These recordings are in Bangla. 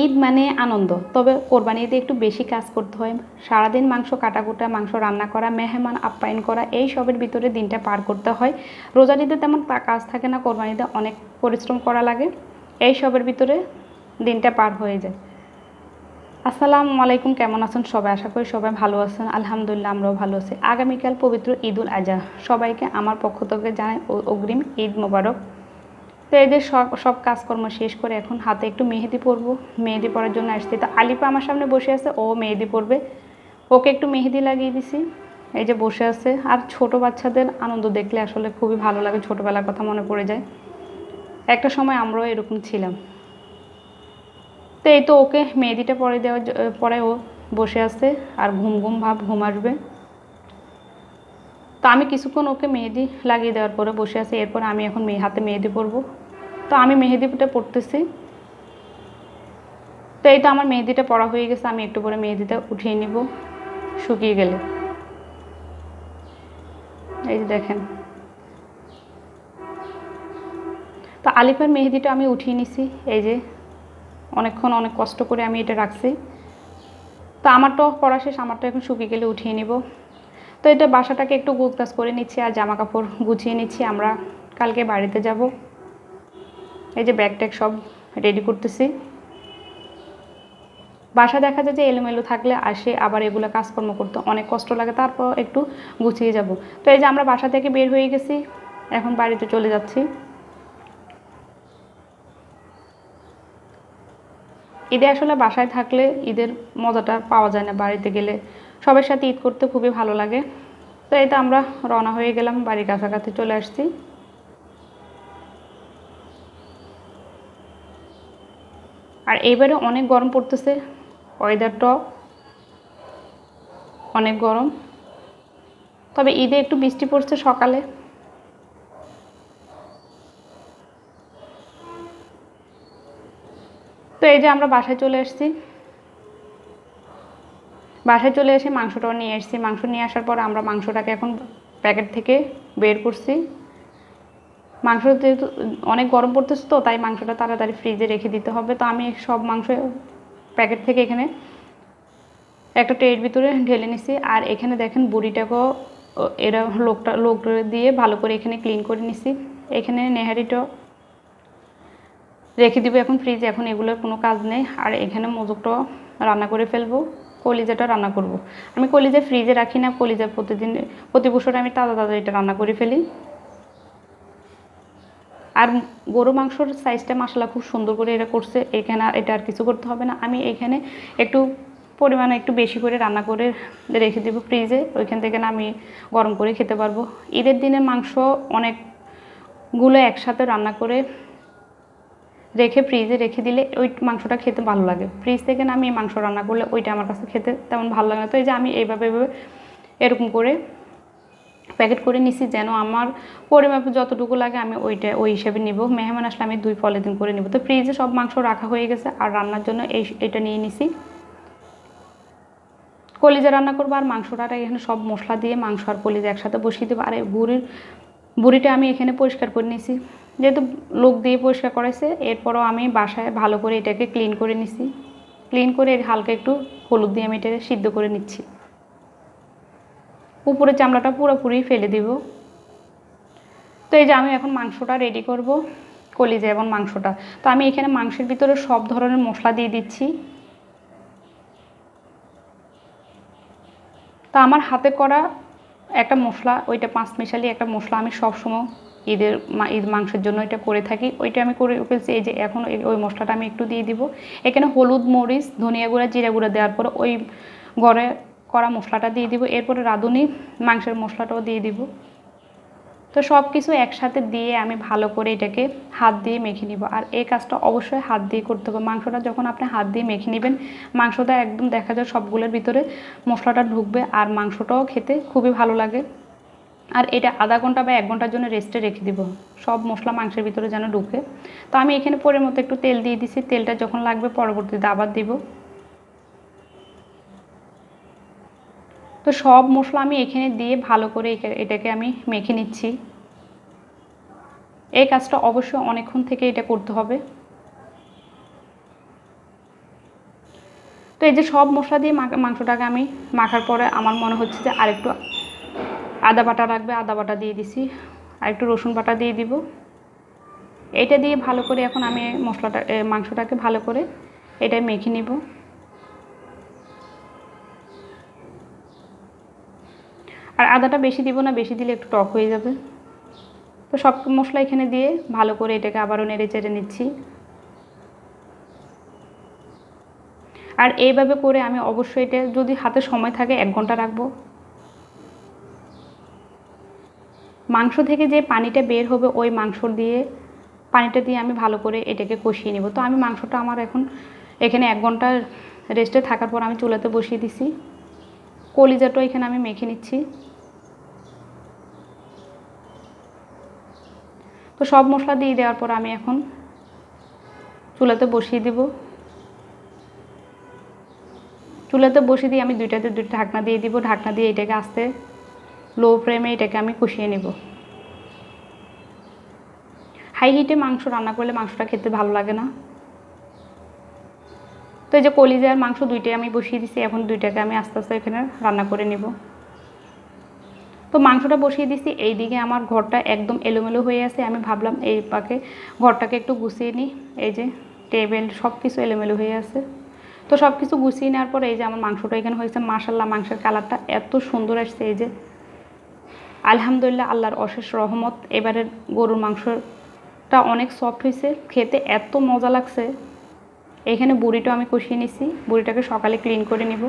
ঈদ মানে আনন্দ। তবে কোরবানি ঈদে একটু বেশি কাজ করতে হয়। সারাদিন মাংস কাটাকুটা মাংস রান্না করা, মেহমান আপ্যায়ন করা, এই সবের ভিতরে দিনটা পার করতে হয়। রোজার ঈদে তেমন কাজ থাকে না কোরবানিতে অনেক পরিশ্রম করা লাগে। এই সবের ভিতরে দিনটা পার হয়ে যায়। আসসালামু আলাইকুম, কেমন আছেন সবাই? আশা করি সবাই ভালো আছেন। আলহামদুলিল্লাহ, আমরাও ভালো আছি। আগামীকাল পবিত্র ঈদুল আজহা সবাইকে আমার পক্ষ থেকে জানাই অগ্রিম ঈদ মোবারক। তো এদের সব সব কাজকর্ম শেষ করে এখন হাতে একটু মেহেদি পরবো। মেহেদি পরার জন্য আসছি। তো আলিপা আমার সামনে বসে আছে, ও মেহেদি পরবে। ওকে একটু মেহেদি লাগিয়ে দিছি। এই যে বসে আছে। আর ছোট বাচ্চাদের আনন্দ দেখলে আসলে খুবই ভালো লাগে, ছোটোবেলার কথা মনে পড়ে যায়। একটা সময় আমরাও এরকম ছিলাম। তো এই তো ওকে মেহেদিটা পরে দেওয়ার পরে ও বসে আছে, আর ঘুম ঘুম ভাব ঘুম আসবে। তো আমি কিছুক্ষণ ওকে মেহেদি লাগিয়ে দেওয়ার পরে বসে আছি। এরপর আমি এখন মেয়ে হাতে মেহেদি পরবো। তো আমি মেহেদিটা পড়তেছি। তো এই তো আমার মেহেদিটা পড়া হয়ে গেছে, আমি একটু পরে মেহেদিটা উঠিয়ে নিব, শুকিয়ে গেলে। এই যে দেখেন। তো আলিফার মেহেদিটা আমি উঠিয়ে নিছি, এই যে। অনেকক্ষণ অনেক কষ্ট করে আমি এটা রাখছি। তো আমারটাও পড়া শেষ আমারটা এখন শুকিয়ে গেলে উঠিয়ে নিব। তো এটা বাসাটাকে একটু গুজগাছ করে নিচ্ছি আর জামা কাপড় গুছিয়ে নিচ্ছি, আমরা কালকে বাড়িতে যাব। এই যে ব্যাগ ট্যাগ সব রেডি করতেছি। বাসা দেখা যায় যে এলোমেলো থাকলে আসে, আবার এগুলো কাজকর্ম করতে অনেক কষ্ট লাগে, তারপর একটু গুছিয়ে যাব। তো এই যে আমরা বাসা থেকে বের হয়ে গেছি, এখন বাড়িতে চলে যাচ্ছি। ঈদে আসলে বাসায় থাকলে ঈদের মজাটা পাওয়া যায় না, বাড়িতে গেলে। সবার সাথে ঈদ করতে খুবই ভালো লাগে। তো তো আমরা রওনা হয়ে গেলাম, বাড়ির কাছাকাছি চলে আসছি। আর এইবারে অনেক গরম পড়তেছে। ওয়েদারটাও অনেক গরম। তবে ঈদে একটু বৃষ্টি পড়ছে সকালে। তো এই যে আমরা বাসায় চলে এসেছি। বাসায় চলে এসে মাংসটাও নিয়ে এসেছি। মাংস নিয়ে আসার পর আমরা মাংসটাকে এখন প্যাকেট থেকে বের করছি। মাংস যেহেতু, অনেক গরম পড়তেছে তো, তাই মাংসটা তাড়াতাড়ি ফ্রিজে রেখে দিতে হবে। তো আমি সব মাংস প্যাকেট থেকে এখানে একটা ট্রের ভিতরে ঢেলে নিছি। আর এখানে দেখেন বুড়িটাকেও এরা লোকটা লোক দিয়ে ভালো করে এখানে ক্লিন করে নিছি। এখানে নেহারিটাও রেখে দিব এখন ফ্রিজে এখন এগুলোর কোনো কাজ নেই। আর এখানে মজুকটাও রান্না করে ফেলব, কলিজাটা রান্না করব। আমি কলিজা ফ্রিজে রাখি না, কলিজা প্রতিদিন, প্রতি বছর আমি তাজা তাজা এটা রান্না করে ফেলি। আর গরু মাংসর সাইজটা মশলা খুব সুন্দর করে এটা করছে। এখানে এটা আর কিছু করতে হবে না। আমি এখানে একটু পরিমাণে একটু বেশি করে রান্না করে রেখে দেবো ফ্রিজে ওইখান থেকে না আমি গরম করে খেতে পারব। ঈদের দিনে মাংস অনেকগুলো একসাথে রান্না করে রেখে ফ্রিজে রেখে দিলে ওই মাংসটা খেতে ভালো লাগে। ফ্রিজ থেকে না আমি মাংস রান্না করলে ওইটা আমার কাছে খেতে তেমন ভালো লাগে না। তো এই যে আমি এইভাবে এইভাবে এরকম করে প্যাকেট করে নিছি যেন আমার পরিমাপ যতটুকু লাগে আমি ওইটা, ওই হিসাবে নিব। মেহমান আসলে আমি দুই পলিথিন করে নিব। তো ফ্রিজে সব মাংস রাখা হয়ে গেছে আর রান্নার জন্য এই এটা নিয়ে নিছি। কলিজা রান্না করব আর মাংসটা এখানে সব মশলা দিয়ে মাংস আর কলিজা একসাথে বসিয়ে দেবো। আর এই বুড়ির, বুড়িটা আমি এখানে পরিষ্কার করে নিছি। যেহেতু লোক দিয়ে পরিষ্কার করেছে এরপরও আমি বাসায় ভালো করে এটাকে ক্লিন করে নিছি। ক্লিন করে হালকা একটু হলুদ দিয়ে আমি এটাকে সিদ্ধ করে নিচ্ছি। উপরে চামড়াটা পুরোপুরি ফেলে দিব। তো এই যে আমি এখন মাংসটা রেডি করব, কলিজা এবং মাংসটা। তো আমি এখানে মাংসের ভিতরে সব ধরনের মশলা দিয়ে দিচ্ছি। তো আমার হাতে করা একটা মশলা, ওইটা পাঁচ মিশালি একটা মশলা আমি সবসময় ঈদের ঈদ মাংসের জন্য এটা করে থাকি। ওইটা আমি করে ফেলছি, এই যে এখন ওই মশলাটা আমি একটু দিয়ে দিব। এখানে হলুদ, মরিচ, ধনিয়া গুঁড়া, জিরা গুঁড়া দেওয়ার পর ওই ঘরে করা মশলাটা দিয়ে দিব, এরপরে রাঁধুনি, মাংসের মশলাটাও দিয়ে দিব। তো সব কিছু একসাথে দিয়ে আমি ভালো করে এটাকে হাত দিয়ে মেখে নিব। আর এই কাজটা অবশ্যই হাত দিয়ে করতে হবে। মাংসটা যখন আপনি হাত দিয়ে মেখে নেবেন, মাংসটা একদম দেখা যায় সবগুলোর ভিতরে মশলাটা ঢুকবে আর মাংসটাও খেতে খুবই ভালো লাগে। আর এটা আধা ঘণ্টা বা এক ঘণ্টার জন্য রেস্টে রেখে দিব। সব মশলা মাংসের ভিতরে যেন ঢুকে। তো আমি এখানে পরের মতো একটু তেল দিয়ে দিছি। তেলটা যখন লাগবে পরবর্তীতে আবার দিব। তো সব মশলা আমি এখানে দিয়ে ভালো করে এটাকে আমি মেখে নিচ্ছি। এই কাজটা অবশ্যই অনেকক্ষণ থেকে এটা করতে হবে। তো এই যে সব মশলা দিয়ে মাংসটাকে আমি মাখার পরে আমার মনে হচ্ছে যে আরেকটু আদা বাটা রাখবে আদা বাটা দিয়ে দিছি। আর একটু রসুন বাটা দিয়ে দিব। এটা দিয়ে ভালো করে এখন আমি মশলাটা মাংসটাকে ভালো করে এটা মেখে নিব। আর আদাটা বেশি দিব না, বেশি দিলে একটু টক হয়ে যাবে। তো সব মশলা এখানে দিয়ে ভালো করে এটাকে আবারও নেড়ে চেড়ে নিচ্ছি। আর এইভাবে করে আমি অবশ্যই এটা যদি হাতে সময় থাকে এক ঘণ্টা রাখব। মাংস থেকে যে পানিটা বের হবে ওই মাংস দিয়ে, পানিটা দিয়ে আমি ভালো করে এটাকে কষিয়ে নেব। তো আমি মাংসটা আমার এখন এখানে এক ঘণ্টা রেস্টে থাকার পর আমি চুলাতে বসিয়ে দিছি। কলিজাটা এখানে আমি মেখে নিচ্ছি। তো সব মশলা দিয়ে দেওয়ার পর আমি এখন চুলাতে বসিয়ে দেব। চুলাতে বসিয়ে দিয়ে আমি দুইটাতে দুইটা ঢাকনা দিয়ে দিব। ঢাকনা দিয়ে এটাকে আস্তে লো ফ্লেমে এটাকে আমি কষিয়ে নেব। হাই হিটে মাংস রান্না করলে মাংসটা খেতে ভালো লাগে না। তো এই যে কলিজার মাংস দুইটাই আমি বসিয়ে দিছি। এখন দুইটাকে আমি আস্তে আস্তে এখানে রান্না করে নেব। তো মাংসটা বসিয়ে দিছি, এইদিকে আমার ঘরটা একদম এলোমেলো হয়ে আছে। আমি ভাবলাম এই পাকে ঘরটাকে একটু গুছিয়ে নিই। এই যে টেবিল সব কিছু এলোমেলো হয়ে আছে। তো সব কিছু গুছিয়ে নেওয়ার পরে এই যে আমার মাংসটা এখানে হয়েছে। মাসাল্লাহ মাংসের কালারটা এত সুন্দর আসছে এই যে। আলহামদুলিল্লাহ, আল্লাহর অশেষ রহমত। এবারের গরুর মাংসটা অনেক সফট হয়েছে। খেতে এত মজা লাগছে। এখানে বুড়িটা আমি কষিয়ে নিছি। বুড়িটাকে সকালে ক্লিন করে নিব।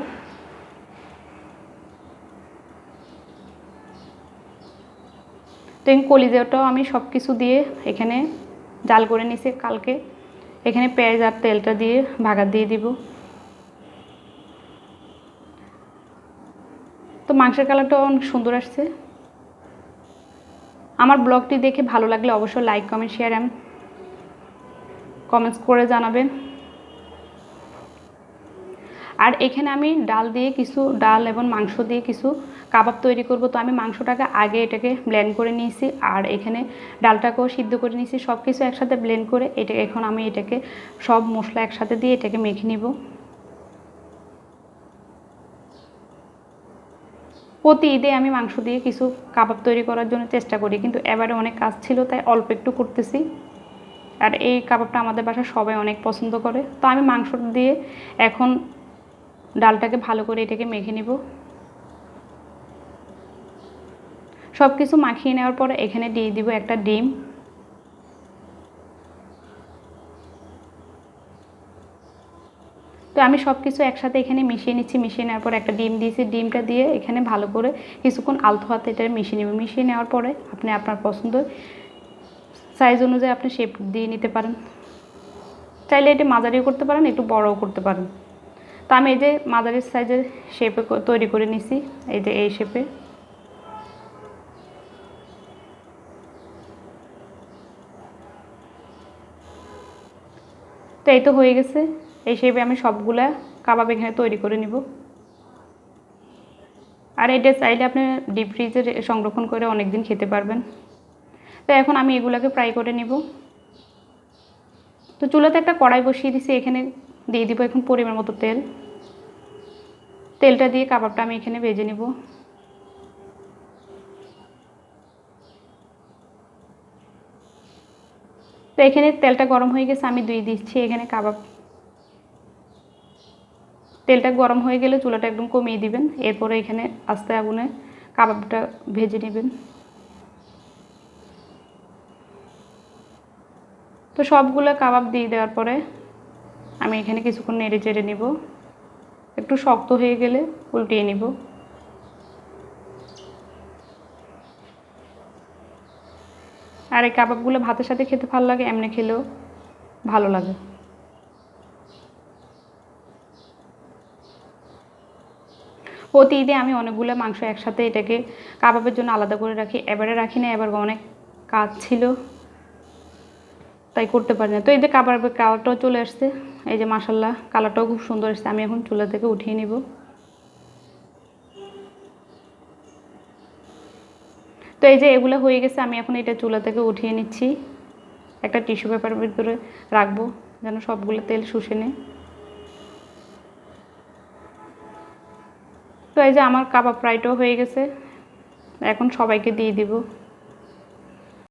তো এই কলিজাটাও আমি সব কিছু দিয়ে এখানে জাল করে নিছি কালকে। এখানে পেঁয়াজ আর তেলটা দিয়ে ভাগা দিয়ে দিব। তো মাংসের কালারটাও অনেক সুন্দর আসছে। আমার ব্লগটি দেখে ভালো লাগলে অবশ্যই like comment share and comments করে জানাবেন। আর এখানে আমি ডাল দিয়ে কিছু ডাল এবং মাংস দিয়ে কিছু কাবাব তৈরি করব। তো আমি মাংসটাকে আগে এটাকে ব্লেন্ড করে নিয়েছি আর এখানে ডালটাকেও সিদ্ধ করে নিয়েছি। সব কিছু একসাথে ব্লেন্ড করে এটা এখন আমি এটাকে সব মশলা একসাথে দিয়ে এটাকে মেখে নিব। প্রতি ঈদে আমি মাংস দিয়ে কিছু কাবাব তৈরি করার জন্য চেষ্টা করি, কিন্তু এবারে অনেক কাজ ছিল, তাই অল্প একটু করতেছি। আর এই কাবাবটা আমাদের বাসায় সবাই অনেক পছন্দ করে। তো আমি মাংস দিয়ে এখন ডালটাকে ভালো করে এটাকে মেখে নিব। সব কিছু মাখিয়ে নেওয়ার পরে এখানে দিয়ে দিব একটা ডিম। তো আমি সব কিছু একসাথে এখানে মিশিয়ে নিচ্ছি, মিশিয়ে নেওয়ার পর একটা ডিম দিয়েছি। ডিমটা দিয়ে এখানে ভালো করে কিছুক্ষণ আলতো হাতে এটা মিশিয়ে নেব। মিশিয়ে নেওয়ার পরে আপনি আপনার পছন্দ সাইজ অনুযায়ী আপনি শেপ দিয়ে নিতে পারেন। চাইলে এটা মাঝারিও করতে পারেন, একটু বড়ও করতে পারেন। তো আমি এই যে মাঝারি সাইজের শেপে তৈরি করে নিছি, এই যে এই শেপে তো এই তো হয়ে গেছে, এই শেপে আমি সবগুলা কাবাব এখানে তৈরি করে নিব। আর এটা চাইলে আপনি ডিপ ফ্রিজে সংরক্ষণ করে অনেক দিন খেতে পারবেন। তো এখন আমি এগুলাকে ফ্রাই করে নিব। তো চুলাতে একটা কড়াই বসিয়ে দিছি, এখানে দিয়ে দিব এখন পরিমাণ মতো তেল। তেলটা দিয়ে কাবাবটা আমি এখানে ভেজে নিব। তো এখানে তেলটা গরম হয়ে গেছে, আমি দুই দিচ্ছি এখানে কাবাব। তেলটা গরম হয়ে গেলে চুলাটা একদম কমিয়ে দিবেন, এরপরে এখানে আস্তে আগুনে কাবাবটা ভেজে নেবেন। তো সবগুলো কাবাব দিয়ে দেওয়ার পরে আমি এখানে কিছুক্ষণ নেড়ে চেড়ে নিব। একটু শক্ত হয়ে গেলে উল্টিয়ে নিব। আর এই কাবাবগুলো ভাতের সাথে খেতে ভালো লাগে, এমনি খেলেও ভালো লাগে। প্রতি ঈদে আমি অনেকগুলো মাংস একসাথে এটাকে কাবাবের জন্য আলাদা করে রাখি, এবারে রাখি না এবার অনেক কাজ ছিল, তাই করতে পারি না। তো এই যে কাবাবের কালারটাও চলে আসছে। এই যে মাসাল্লাহ কালারটাও খুব সুন্দর এসছে। আমি এখন চুলা থেকে উঠিয়ে নিব। তো এই যে এগুলো হয়ে গেছে, আমি এখন এটা চুলা থেকে উঠিয়ে নিচ্ছি। একটা টিস্যু পেপারের ভিতরে রাখব, যেন সবগুলো তেল শুষে নেয়। তো এই যে আমার কাবাব ফ্রাইটাও হয়ে গেছে। এখন সবাইকে দিয়ে দিব।